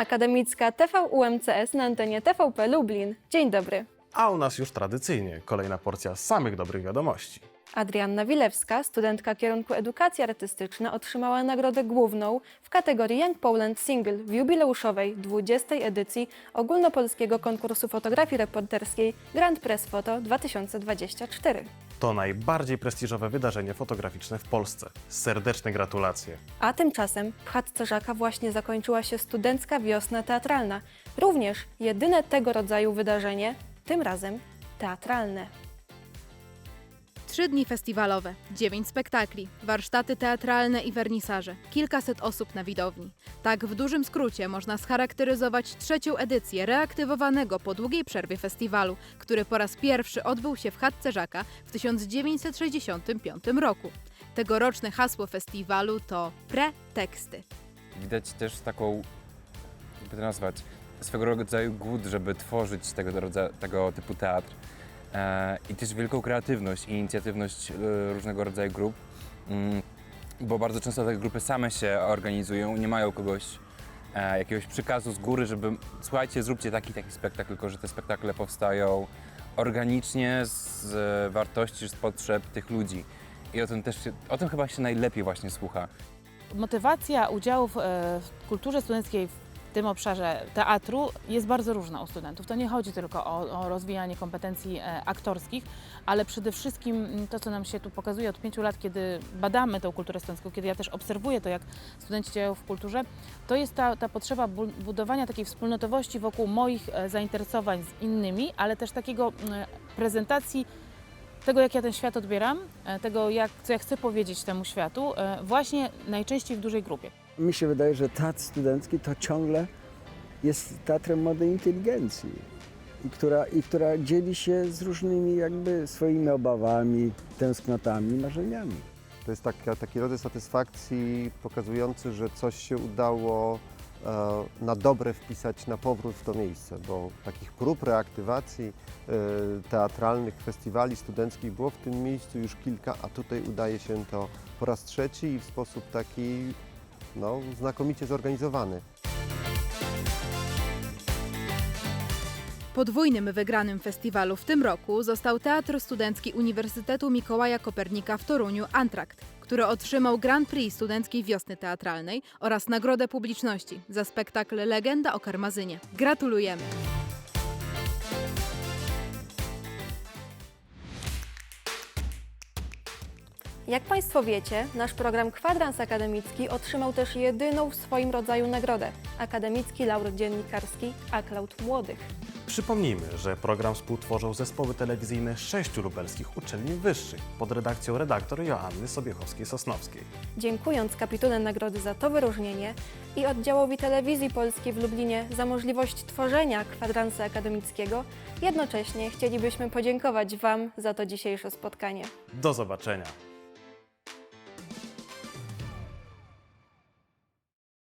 Akademicka TV UMCS na antenie TVP Lublin. Dzień dobry. A u nas już tradycyjnie kolejna porcja samych dobrych wiadomości. Adrianna Wilewska, studentka kierunku edukacja artystyczna, otrzymała nagrodę główną w kategorii Young Poland Single w jubileuszowej 20. edycji ogólnopolskiego konkursu fotografii reporterskiej Grand Press Photo 2024. To najbardziej prestiżowe wydarzenie fotograficzne w Polsce. Serdeczne gratulacje. A tymczasem w chatce Żaka właśnie zakończyła się studencka wiosna teatralna. Również jedyne tego rodzaju wydarzenie, tym razem teatralne. Trzy dni festiwalowe, dziewięć spektakli, warsztaty teatralne i wernisaże, kilkaset osób na widowni. Tak w dużym skrócie można scharakteryzować trzecią edycję reaktywowanego po długiej przerwie festiwalu, który po raz pierwszy odbył się w Chatce Żaka w 1965 roku. Tegoroczne hasło festiwalu to preteksty. Widać też taką, jakby to nazwać, swego rodzaju głód, żeby tworzyć tego, rodza- tego typu teatr. E, I też wielką kreatywność i inicjatywność e, różnego rodzaju grup, mm, bo bardzo często te grupy same się organizują, nie mają kogoś, e, jakiegoś przykazu z góry, żeby słuchajcie, zróbcie taki, taki spektakl, tylko że te spektakle powstają organicznie z wartości, z potrzeb tych ludzi. I o tym też, o tym chyba się najlepiej właśnie słucha. Motywacja udziału w, kulturze studenckiej tym obszarze teatru jest bardzo różna u studentów. To nie chodzi tylko o, o rozwijanie kompetencji e, aktorskich, ale przede wszystkim mm, to, co nam się tu pokazuje od pięciu lat, kiedy badamy tę kulturę studencką, kiedy ja też obserwuję to, jak studenci działają w kulturze, to jest ta, ta potrzeba bu- budowania takiej wspólnotowości wokół moich e, zainteresowań z innymi, ale też takiego mm, prezentacji tego, jak ja ten świat odbieram, e, tego, jak, co ja chcę powiedzieć temu światu, e, właśnie najczęściej w dużej grupie. Mi się wydaje, że teatr studencki to ciągle jest teatrem młodej inteligencji, i która, i która dzieli się z różnymi jakby swoimi obawami, tęsknotami, marzeniami. To jest taka, taki rodzaj satysfakcji pokazujący, że coś się udało na dobre wpisać na powrót w to miejsce, bo takich prób reaktywacji e, teatralnych, festiwali studenckich było w tym miejscu już kilka, a tutaj udaje się to po raz trzeci i w sposób taki no, znakomicie zorganizowany. Podwójnym wygranym festiwalu w tym roku został Teatr Studencki Uniwersytetu Mikołaja Kopernika w Toruniu Antrakt, który otrzymał Grand Prix Studenckiej Wiosny Teatralnej oraz Nagrodę Publiczności za spektakl Legenda o Karmazynie. Gratulujemy! Jak Państwo wiecie, nasz program Kwadrans Akademicki otrzymał też jedyną w swoim rodzaju nagrodę Akademicki Laureat Dziennikarski Aklaut Młodych. Przypomnijmy, że program współtworzą zespoły telewizyjne sześciu lubelskich uczelni wyższych pod redakcją redaktor Joanny Sobiechowskiej-Sosnowskiej. Dziękując kapitunem nagrody za to wyróżnienie i oddziałowi Telewizji Polskiej w Lublinie za możliwość tworzenia kwadransa akademickiego, jednocześnie chcielibyśmy podziękować Wam za to dzisiejsze spotkanie. Do zobaczenia.